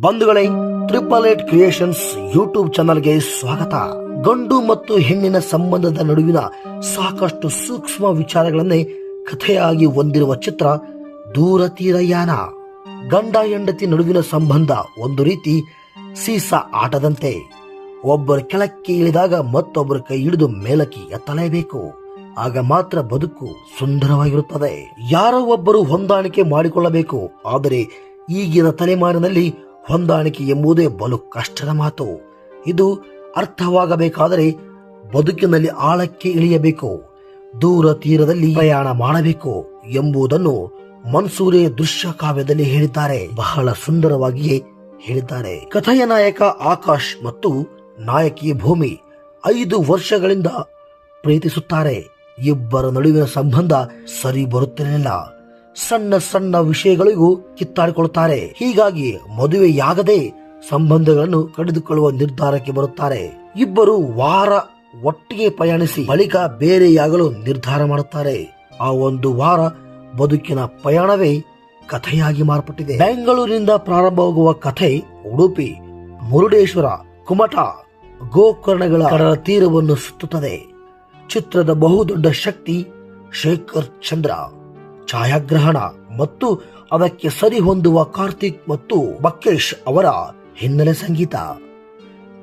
ಬಂಧುಗಳೇ triple eight creations YouTube ಚಾನಲ್ಗೆ ಸ್ವಾಗತ. ಗಂಡು ಮತ್ತು ಹೆಣ್ಣಿನ ಸಂಬಂಧದ ನಡುವಿನ ಸಾಕಷ್ಟು ಸೂಕ್ಷ್ಮ ವಿಚಾರಗಳನ್ನೇ ಕಥೆಯಾಗಿ ಹೊಂದಿರುವ ಚಿತ್ರ ದೂರ ತೀರಯಾನ ಗಂಡ ಹೆಂಡತಿ ನಡುವಿನ ಸಂಬಂಧ ಒಂದು ರೀತಿ ಸೀಸ ಆಟದಂತೆ. ಒಬ್ಬರು ಕೆಳಕ್ಕೆ ಇಳಿದಾಗ ಮತ್ತೊಬ್ಬರ ಕೈ ಹಿಡಿದು ಮೇಲಕ್ಕೆ ಎತ್ತಲೇಬೇಕು. ಆಗ ಮಾತ್ರ ಬದುಕು ಸುಂದರವಾಗಿರುತ್ತದೆ. ಯಾರೋ ಒಬ್ಬರು ಹೊಂದಾಣಿಕೆ ಮಾಡಿಕೊಳ್ಳಬೇಕು. ಆದರೆ ಈಗಿನ ತಲೆಮಾರಿನಲ್ಲಿ ಹೊಂದಾಣಿಕೆ ಎಂಬುದೇ ಬಲು ಕಷ್ಟದ ಮಾತು. ಇದು ಅರ್ಥವಾಗಬೇಕಾದರೆ ಬದುಕಿನಲ್ಲಿ ಆಳಕ್ಕೆ ಇಳಿಯಬೇಕು, ದೂರ ತೀರದಲ್ಲಿ ಪ್ರಯಾಣ ಮಾಡಬೇಕು ಎಂಬುದನ್ನು ಮನ್ಸೂರೆ ದೃಶ್ಯ ಕಾವ್ಯದಲ್ಲಿ ಹೇಳಿದ್ದಾರೆ. ಬಹಳ ಸುಂದರವಾಗಿಯೇ ಹೇಳಿದ್ದಾರೆ. ಕಥೆಯ ನಾಯಕ ಆಕಾಶ್ ಮತ್ತು ನಾಯಕಿ ಭೂಮಿ ಐದು ವರ್ಷಗಳಿಂದ ಪ್ರೀತಿಸುತ್ತಾರೆ. ಇಬ್ಬರ ನಡುವಿನ ಸಂಬಂಧ ಸರಿ ಬರುತ್ತಿರಲಿಲ್ಲ. ಸಣ್ಣ ಸಣ್ಣ ವಿಷಯಗಳಿಗೂ ಕಿತ್ತಾಡಿಕೊಳ್ಳುತ್ತಾರೆ. ಹೀಗಾಗಿ ಮದುವೆಯಾಗದೆ ಸಂಬಂಧಗಳನ್ನು ಕಡಿದುಕೊಳ್ಳುವ ನಿರ್ಧಾರಕ್ಕೆ ಬರುತ್ತಾರೆ. ಇಬ್ಬರು ವಾರ ಒಟ್ಟಿಗೆ ಪ್ರಯಾಣಿಸಿ ಬಳಿಕ ಬೇರೆಯಾಗಲು ನಿರ್ಧಾರ ಮಾಡುತ್ತಾರೆ. ಆ ಒಂದು ವಾರ ಬದುಕಿನ ಪ್ರಯಾಣವೇ ಕಥೆಯಾಗಿ ಮಾರ್ಪಟ್ಟಿದೆ. ಬೆಂಗಳೂರಿನಿಂದ ಪ್ರಾರಂಭವಾಗುವ ಕಥೆ ಉಡುಪಿ, ಮುರುಡೇಶ್ವರ ಕುಮಟ ಗೋಕರ್ಣಗಳ ಕಡಲ ತೀರವನ್ನು ಸುತ್ತುತ್ತದೆ. ಚಿತ್ರದ ಬಹುದೊಡ್ಡ ಶಕ್ತಿ ಶೇಖರ್ ಚಂದ್ರ. ಛಾಯಾಗ್ರಹಣ ಮತ್ತು ಅದಕ್ಕೆ ಸರಿ ಹೊಂದುವ ಕಾರ್ತಿಕ್ ಮತ್ತು ಬಕ್ಕೇಶ್ ಅವರ ಹಿನ್ನೆಲೆ ಸಂಗೀತ.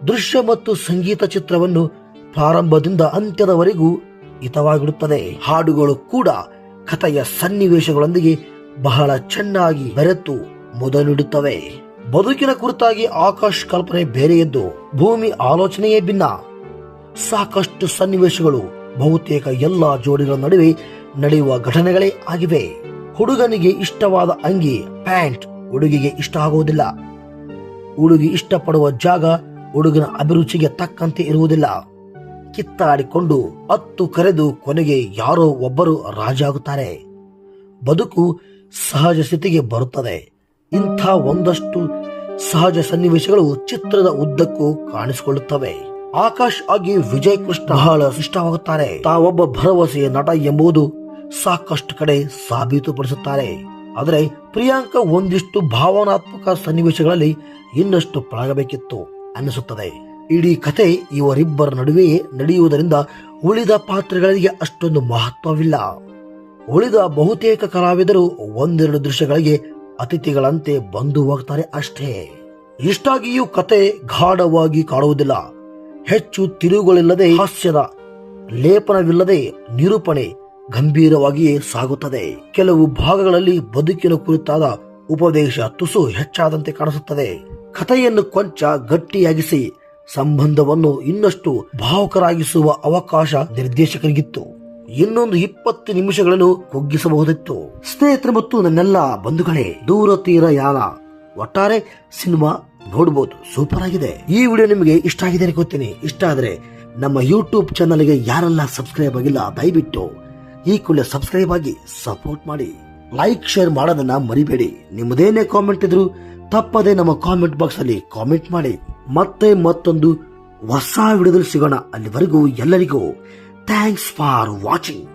ದೃಶ್ಯ ಮತ್ತು ಸಂಗೀತ ಚಿತ್ರವನ್ನು ಪ್ರಾರಂಭದಿಂದ ಅಂತ್ಯದವರೆಗೂ ಹಿತವಾಗಿಡುತ್ತದೆ. ಹಾಡುಗಳು ಕೂಡ ಕಥೆಯ ಸನ್ನಿವೇಶಗಳೊಂದಿಗೆ ಬಹಳ ಚೆನ್ನಾಗಿ ಬೆರೆತು ಮೊದಲಿಡುತ್ತವೆ. ಬದುಕಿನ ಕುರಿತಾಗಿ ಆಕಾಶ್ ಕಲ್ಪನೆ ಬೇರೆಯದ್ದು ಭೂಮಿ ಆಲೋಚನೆಯೇ ಭಿನ್ನ. ಸಾಕಷ್ಟು ಸನ್ನಿವೇಶಗಳು ಬಹುತೇಕ ಎಲ್ಲಾ ಜೋಡಿಗಳ ನಡುವೆ ನಡೆಯುವ ಘಟನೆಗಳೇ ಆಗಿವೆ. ಹುಡುಗನಿಗೆ ಇಷ್ಟವಾದ ಅಂಗಿ, ಪ್ಯಾಂಟ್ ಹುಡುಗಿಗೆ ಇಷ್ಟ ಆಗುವುದಿಲ್ಲ. ಹುಡುಗಿ ಇಷ್ಟಪಡುವ ಜಾಗ ಹುಡುಗನ ಅಭಿರುಚಿಗೆ ತಕ್ಕಂತೆ ಇರುವುದಿಲ್ಲ. ಕಿತ್ತಾಡಿಕೊಂಡು ಹತ್ತು ಕರೆದು ಕೊನೆಗೆ ಯಾರೋ ಒಬ್ಬರು ರಾಜಾಗುತ್ತಾರೆ. ಬದುಕು ಸಹಜ ಸ್ಥಿತಿಗೆ ಬರುತ್ತದೆ. ಇಂಥ ಒಂದಷ್ಟು ಸಹಜ ಸನ್ನಿವೇಶಗಳು ಚಿತ್ರದ ಉದ್ದಕ್ಕೂ ಕಾಣಿಸಿಕೊಳ್ಳುತ್ತವೆ. ಆಕಾಶ್ ಆಗಿ ವಿಜಯ್ ಕೃಷ್ಣ ಬಹಳ ಇಷ್ಟವಾಗುತ್ತಾರೆ ತಾವೊಬ್ಬ ಭರವಸೆಯ ನಟ ಎಂಬುದು ಸಾಕಷ್ಟು ಕಡೆ ಸಾಬೀತುಪಡಿಸುತ್ತಾರೆ. ಆದರೆ ಪ್ರಿಯಾಂಕಾ ಒಂದಿಷ್ಟು ಭಾವನಾತ್ಮಕ ಸನ್ನಿವೇಶಗಳಲ್ಲಿ ಇನ್ನಷ್ಟು ಪಳಗಬೇಕಿತ್ತು ಅನ್ನಿಸುತ್ತದೆ. ಇಡೀ ಕತೆ ಇವರಿಬ್ಬರ ನಡುವೆಯೇ ನಡೆಯುವುದರಿಂದ ಉಳಿದ ಪಾತ್ರಗಳಿಗೆ ಅಷ್ಟೊಂದು ಮಹತ್ವವಿಲ್ಲ. ಉಳಿದ ಬಹುತೇಕ ಕಲಾವಿದರು ಒಂದೆರಡು ದೃಶ್ಯಗಳಿಗೆ ಅತಿಥಿಗಳಂತೆ ಬಂದು ಹೋಗ್ತಾರೆ ಅಷ್ಟೇ. ಇಷ್ಟಾಗಿಯೂ ಕತೆ ಗಾಢವಾಗಿ ಕಾಡುವುದಿಲ್ಲ. ಹೆಚ್ಚು ತಿರುವುಗಳಿಲ್ಲದೆ ಹಾಸ್ಯದ ಲೇಪನವಿಲ್ಲದೆ ನಿರೂಪಣೆ ಗಂಭೀರವಾಗಿಯೇ ಸಾಗುತ್ತದೆ. ಕೆಲವು ಭಾಗಗಳಲ್ಲಿ ಬದುಕಿನ ಕುರಿತಾದ ಉಪದೇಶ ತುಸು ಹೆಚ್ಚಾದಂತೆ ಕಾಣಿಸುತ್ತದೆ. ಕಥೆಯನ್ನು ಕೊಂಚ ಗಟ್ಟಿಯಾಗಿಸಿ, ಸಂಬಂಧವನ್ನು ಇನ್ನಷ್ಟು ಭಾವುಕರಾಗಿಸುವ ಅವಕಾಶ ನಿರ್ದೇಶಕರಿಗಿತ್ತು. ಇನ್ನೊಂದು ಇಪ್ಪತ್ತು ನಿಮಿಷಗಳನ್ನು ಕುಗ್ಗಿಸಬಹುದಿತ್ತು. ಸ್ನೇಹಿತರು ಮತ್ತು ನನ್ನೆಲ್ಲ ಬಂಧುಗಳೇ, ದೂರ ತೀರ ಯಾನ ಒಟ್ಟಾರೆ ಸಿನಿಮಾ ನೋಡಬಹುದು ಸೂಪರ್ ಆಗಿದೆ. ಈ ವಿಡಿಯೋ ನಿಮಗೆ ಇಷ್ಟ ಆಗಿದೆ ಅನ್ಕೋತೀನಿ. ಇಷ್ಟ ಆದರೆ ನಮ್ಮ ಯೂಟ್ಯೂಬ್ ಚಾನಲ್ಗೆ ಯಾರೆಲ್ಲ ಸಬ್ಸ್ಕ್ರೈಬ್ ಆಗಿಲ್ಲ, ದಯವಿಟ್ಟು ಈ ಕೂಡಲೇ ಸಬ್ಸ್ಕ್ರೈಬ್ ಆಗಿ ಸಪೋರ್ಟ್ ಮಾಡಿ. ಲೈಕ್ ಶೇರ್ ಮಾಡೋದನ್ನ ಮರಿಬೇಡಿ. ನಿಮ್ಮದೇನೇ ಕಾಮೆಂಟ್ ಇದ್ರು ತಪ್ಪದೆ ನಮ್ಮ ಕಾಮೆಂಟ್ ಬಾಕ್ಸ್ ಅಲ್ಲಿ ಕಾಮೆಂಟ್ ಮಾಡಿ. ಮತ್ತೆ ಮತ್ತೊಂದು ಹೊಸ ವಿಡಿಯೋದಲ್ಲಿ ಸಿಗೋಣ. ಅಲ್ಲಿವರೆಗೂ ಎಲ್ಲರಿಗೂ ಥ್ಯಾಂಕ್ಸ್ ಫಾರ್ ವಾಚಿಂಗ್